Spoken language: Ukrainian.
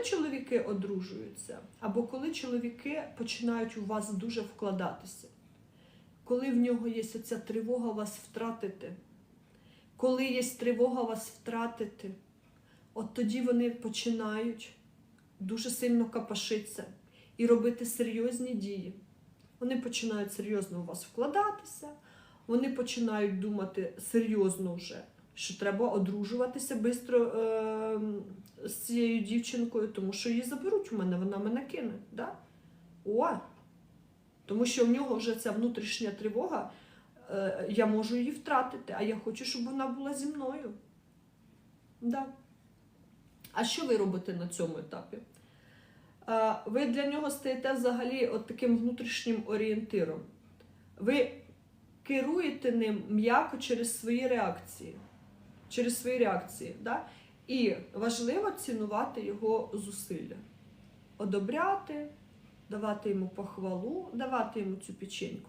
коли чоловіки одружуються, або коли чоловіки починають у вас дуже вкладатися, коли в нього є ця тривога вас втратити, коли є тривога вас втратити, от тоді вони починають дуже сильно капашитися і робити серйозні дії. Вони починають серйозно у вас вкладатися, вони починають думати серйозно вже, що треба одружуватися швидко е, з цією дівчинкою, тому що її заберуть у мене, вона мене кине. Да? О! Тому що в нього вже ця внутрішня тривога, е, я можу її втратити, а я хочу, щоб вона була зі мною. Да. А що ви робите на цьому етапі? Е, Ви для нього стаєте взагалі от таким внутрішнім орієнтиром. Ви керуєте ним м'яко через свої реакції. Через свої реакції. Да? І важливо цінувати його зусилля, одобряти, давати йому похвалу, давати йому цю печеньку.